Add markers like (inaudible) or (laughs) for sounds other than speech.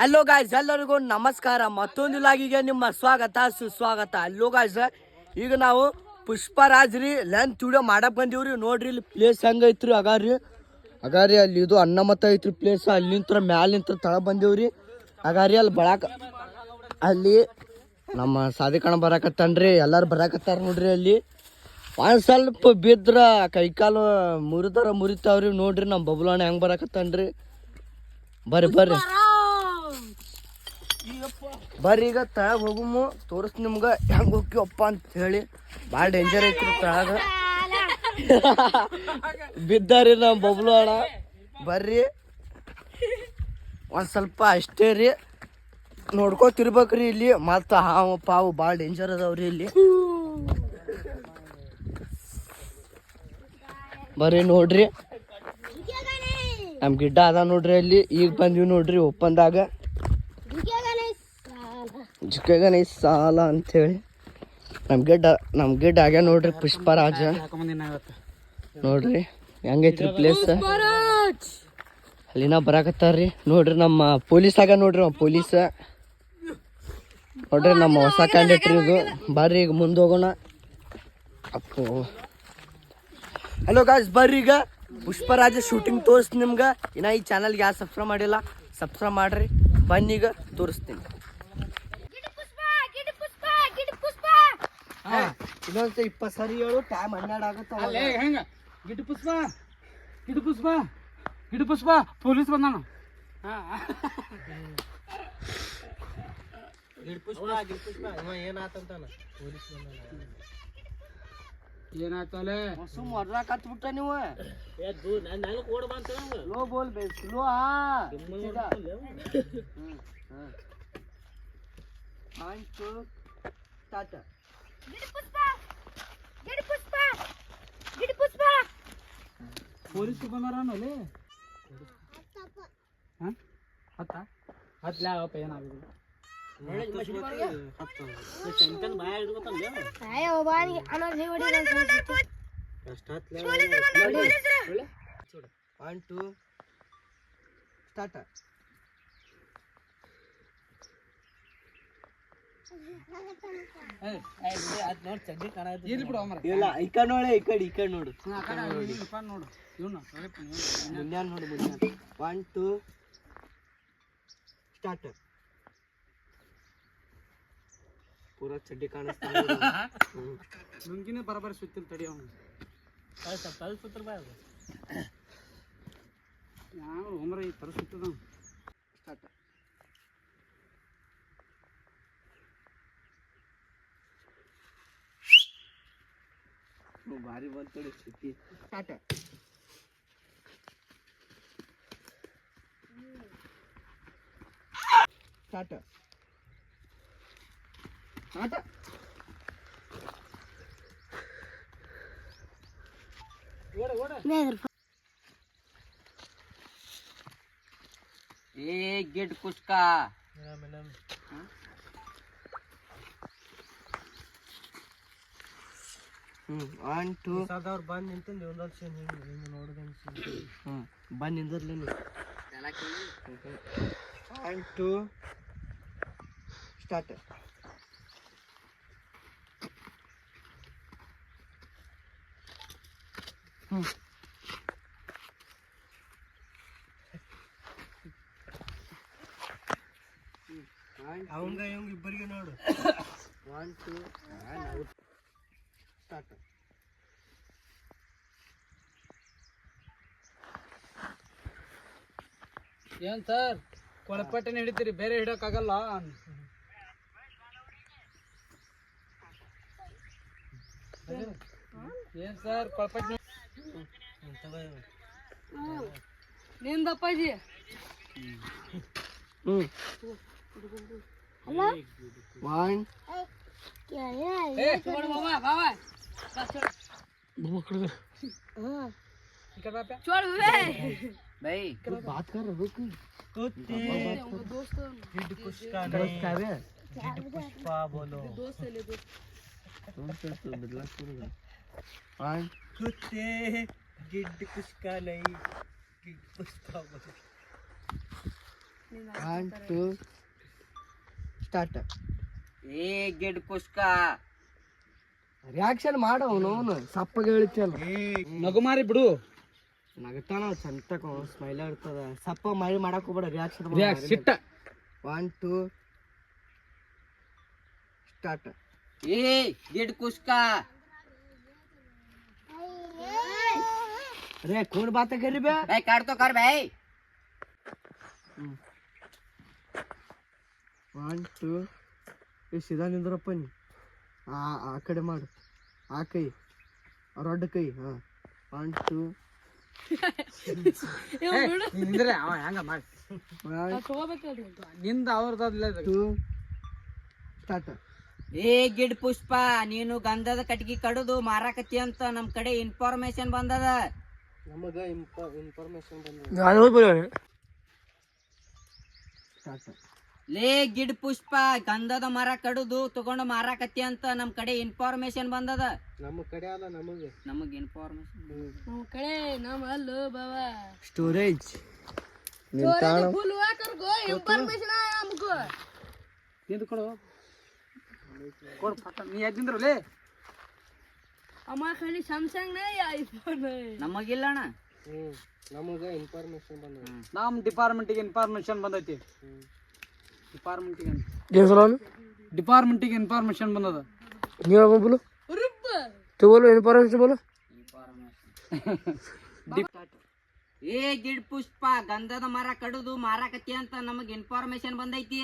Hello guys ಎಲ್ಲರಿಗೂ ನಮಸ್ಕಾರ. ಮತ್ತೊಂದು ಲಾಗಿಗೆ ನಿಮ್ಮ ಸ್ವಾಗತ, ಸುಸ್ವಾಗತ. ಹಲೋ ಗಾಯ್ಸ್ ಈಗ ನಾವು ಪುಷ್ಪರಾಜ್ ರೀ ಲೆಂತ್ ವಿಡಿಯೋ ಮಾಡಕ್ ಬಂದೀವ್ರಿ. ನೋಡ್ರಿ, ಇಲ್ಲಿ ಪ್ಲೇಸ್ ಹೆಂಗ ಐತ್ರಿ? ಅಗಾರಿ ಅಲ್ಲಿ ಇದು ಅನ್ನ ಮತ್ತ ಐತ್ರಿ ಪ್ಲೇಸ್ ಅಲ್ಲಿಂತ್ರ ಮ್ಯಾಲಿಂತ್ರ ತಳ ಬಂದೀವ್ರಿ. ಅಗಾರಿ ಅಲ್ಲಿ ಬಳಕ ಅಲ್ಲಿ ನಮ್ಮ ಸಾಧಿಕಣ ಬರಾಕತ್ತಾನ್ರಿ. ಎಲ್ಲಾರು ಬರಾಕತ್ತಾರ ನೋಡ್ರಿ ಅಲ್ಲಿ. ಒಂದ್ ಸ್ವಲ್ಪ ಬಿದ್ರ ಕೈಕಾಲು ಮುರಿದಾರ ಮುರಿತಾವ್ರಿ. ನೋಡ್ರಿ, ನಮ್ಮ ಬಬ್ಲಣ್ಣ ಹೆಂಗ್ ಬರಾಕತ್ತಾನ್ರಿ. ಬರ್ರಿ ಬರ್ರಿ. ಬರ್ರಿ ಈಗ ತಳಗ ಹೋಗುಮು ತೋರಿಸ್ ನಿಮ್ಗ ಹೆಂಗ್ ಹೋಗ್ಯಪ್ಪ ಅಂತ ಹೇಳಿ. ಭಾಳ ಡೇಂಜರ್ ಐತಿ ತಳಗ. (laughs) ಬಿದ್ದಾರಿ ನಮ್ಮ ಬಬ್ಲು ಅಣ್ಣ. ಬರ್ರಿ. ಒಂದ್ ಸ್ವಲ್ಪ ಅಷ್ಟೇ ರೀ. ನೋಡ್ಕೋತಿರ್ಬೇಕ್ರಿ ಇಲ್ಲಿ. ಮತ್ತ ಹಾವು ಪಾವು ಭಾಳ ಡೇಂಜರ್ ಅದಾವ್ರಿ ಇಲ್ಲಿ. ಬರ್ರಿ ನೋಡ್ರಿ. ನಮ್ ಗಿಡ್ಡ ಅದ ನೋಡ್ರಿ ಅಲ್ಲಿ. ಈಗ ಬಂದ್ವಿ ನೋಡ್ರಿ ಒಪ್ಪಂದಾಗ ಜಿಕ್ಕಗನ ಸಾಲ ಅಂತೇಳಿ. ನಮ್ಮ ಗಿಡ್ಡ ನಮ್ ಗಿಡ್ಡ ಆಗ್ಯ ನೋಡ್ರಿ ಪುಷ್ಪರಾಜ ನೋಡ್ರಿ ಹೆಂಗೈತ್ರಿ ಪ್ಲೇಸ್ ಅಲ್ಲಿನ ಬರಾಕತ್ತಾರ್ರಿ. ನೋಡ್ರಿ ನಮ್ಮ ಪೊಲೀಸ್ ಆಗ ನೋಡ್ರಿ ಅವ ಪೊಲೀಸ್. ನೋಡ್ರಿ ನಮ್ಮ ಹೊಸ ಕ್ಯಾಂಡಿಡೇಟ್ ಇದು ಬರ್ರಿ ಈಗ ಮುಂದೆ ಹೋಗೋಣ. ಅಪ್ಪ. ಹಲೋ ಗಾಯ್ಸ್ ಬರ್ರಿ ಈಗ. ಪುಷ್ಪರಾಜ ಶೂಟಿಂಗ್ ತೋರಿಸ್ತೀನಿ ನಿಮ್ಗೆ. ಇನ್ನ ಈ ಚಾನಲ್ಗೆ ಯಾರು ಸಬ್ಸ್ಕ್ರೈಬ್ ಮಾಡಿಲ್ಲ ಸಬ್ಸ್ಕ್ರೈಬ್ ಮಾಡ್ರಿ. ಬನ್ನಿ ಈಗ ತೋರಿಸ್ತೀನಿ. ಇನ್ನೊಂದ್ಸ ಇಪ್ಪತ್ತು ಸರಿ ಹೇಳು ಟೈಮ್ ಹನ್ನೆರಡು ಆಗುತ್ತೆ ಅಲ್ಲೇ ಹೆಂಗ? ಗಿಡ್ಡು ಪುಷ್ಪ ಗಿಡ್ಡು ಪುಷ್ಪ ಗಿಡ್ಡು ಪುಷ್ಪ ಪೊಲೀಸ್ ಬಂದಾನ. ಏನಾಯ್ತಲೆ ಸುಮ್ ಹೊಡ್ರಾಕ್ ಹತ್ಬಿಟ್ಟ ನೀವು. ಸ್ಲೋ ಬೋಲ್ ಬೇ ಸ್ಲೋ ಆಯ್ತು. ಟಾಟ. ಪೊಲೀಸ್ ಬಂದಾರ ಅಲ್ಲಿ? ಹತ್ತ? ಹತ್ಲ? ಅವಪ್ಪ ಏನಾಗಿದೆ? One two start. ಇಲ್ಲ ಈ ಕಡೆ ನೋಡೆ ಈ ಕಡೆ ಈ ಕಡೆ ನೋಡು ನೋಡು. ಇವನು ಮುಂದ್ಯಾನ್ ನೋಡು. ಮುಂದ್ಯಾನ್ ಒನ್ ಟು ಸ್ಟಾರ್ಟ್ ಪೂರಾ ಚಡ್ಡಿ ಕಾಣಿಸ್ತಾ ಲುಂಗಿನೇ ಬರಬರ ಸುತ್ತಿಲ್ಲ ತಡಿ ಅವನು. ಯಾವ ಒಮರ ಈ ಥರ ಸುತ್ತದ ಸ್ಟಾರ್ಟ್ ಭಾರಿ ಬಂತು ಸುದ್ದಿ ಸ್ಟಾರ್ಟ್ ಸ್ಟಾರ್ಟ್ ಸ್ಟಾರ್ಟ್ ಏ ಗೆಡ್ ಕುಸ್ಕಾ ಹ್ಮ್ ಒನ್ ಟು ಅವ್ರು ಬಂದು ನಿಂತಂದು ಒಂದೊಂದು ಸೀನ್ ಹಿಂಗೆ ಹಿಂಗೆ ನೋಡಿದಂಗೆ ಹ್ಮ್ ಬಂದ್ ನಿಂದಿರ್ಲಿ ಒನ್ ಟು ಸ್ಟಾರ್ಟ್ ಹ್ಮ್. ಅವಂಗ ಇವಂಗ ಇಬ್ಬರಿಗೆ ನೋಡು. ಒನ್ ಟು ಸ್ಟಾರ್ಟ್ ಏನ್ ಸರ್ ಕೊಳಪಟ್ಟೆನ ಹಿಡಿತೀರಿ ಬೇರೆ ಹಿಡಕ್ಕಾಗಲ್ಲ ಏನ್ ಸರ್ ಕೊಳಪಟ್ಟೆ ನಿಂದಪ್ಪಾಜಿ ಹ್ಮ್ ಒನ್ भूमकड़ कर छोड़ बे भाई बात कर रुक दोस्त पुष्पा बोलो दोस्त ले दोस्त बदला कुत्ते गिड पुष्पा नहीं गिड पुष्पा बोलो हाँ, तो वन टू स्टार्ट ए गिड पुष्पा ರಿಯಾಕ್ಷನ್ ಮಾಡವನು ಅವನು ಸಪ್ಪಗೆ ಹೇಳ್ತಿಯಲ್ಲ ನಗು ಮಾರಿ ಬಿಡು ನಗತಾನ ಚಂತಕ ಸ್ಮೈಲ್ ಇರ್ತದ ಸಪ್ಪ ಮೈ ಮಾಡಕ್ ಹೋಗ್ಬೇಡ ರಿಯಾಕ್ಷನ್ ರಿಯಾಕ್ಟ್ ಸಿಟ್ಟ ಒನ್ ಟು ಸ್ಟಾರ್ಟ್ ಏ ಗಿಡ್ ಪುಷ್ಕ रे कोण बात करी बे ಏ ಕಾಡ್ ತೋ ಕರ್ ಬೈ ಒನ್ ಟು ಏ ಸೀದಾ ನಿಂದ್ರಪ್ಪ ನೀ ಆ ಆ ಕಡೆ ಮಾಡು. ಆ ಕೈ ರೊಡ್ಡ ಕೈ ಹಾ ಒನ್ ಟು ನಿಂದ್ರೆ ಅವ ಹೆಂಗ ಮಾಡಿ. ನಿಂದ ಅವ್ರದ್ದು ಟು ಸ್ಟಾರ್ಟ್ ಏ ಗಿಡ್ ಪುಷ್ಪ ನೀನು ಗಂಧದ ಕಟ್ಗಿ ಕಡದು ಮಾರಾಕತಿ ಅಂತ ನಮ್ ಕಡೆ ಇನ್ಫಾರ್ಮೇಶನ್ ಬಂದದ. ನಮಗ ಇನ್ಫಾರ್ಮೇಶನ್ ಬಂದ ಸ್ಟಾರ್ಟ್ ಲೇ ಗಿಡ್ ಪುಷ್ಪ ಗಂಧದ ಮರ ಕಡುದು ತಗೊಂಡು ಮಾರಾಕತ್ತಿ ಅಂತ ನಮ್ ಕಡೆ ಇನ್ಫಾರ್ಮೇಶನ್ ಬಂದದ. ನಮ್ಮ ಕಡೆ ಅಲ್ಲ ನಮಗೆ. ನಮಗ್ ಇನ್ಫಾರ್ಮೇಶನ್ ನಮ್ ಕಡೆ ನಮ್ ಅಲ್ಲೋ ಬಾವ. ಸ್ಟೋರೇಜ್ ಫುಲ್ ಕರ್ಗೋ ಇನ್ಫಾರ್ಮೇಶನ್ ನಮ್ಗೂ. ನಿಂದು ಕೊಡು ಕೊಡು ಪಟ್ಟ ನೀ ಎದ್ದಿಂದ್ರಲೇ ಅಮ್ಮ ಖಾಲಿ ಸ್ಯಾಮ್ಸಂಗ್ ನೇ ಐಫೋನ್ ನಮಗಿಲ್ಲ ಅಣ್ಣ ನಮಗ ಇನ್ಫಾರ್ಮೇಶನ್ ನಮ್ಮ ಡಿಪಾರ್ಟ್ಮೆಂಟಿಗೆ ಇನ್ಫಾರ್ಮೇಶನ್ ಬಂದೈತಿ. ಡಿಪಾರ್ಟ್ಮೆಂಟಿಗೆ ಏನು ಡಿಪಾರ್ಟ್ಮೆಂಟಿಗೆ ಇನ್ಫಾರ್ಮೇಶನ್ ಬಂದದ. ನೀವು ಬಂಬಲು ತಗೋಲು ಇನ್ಫಾರ್ಮೇಶನ್ ಬೋಲು ಏ ಗಿಡ್ ಪುಷ್ಪ ಗಂಧದ ಮರ ಕಡುದು ಮಾರಾಕತಿ ಅಂತ ನಮಗೆ ಇನ್ಫಾರ್ಮೇಷನ್ ಬಂದೈತಿ.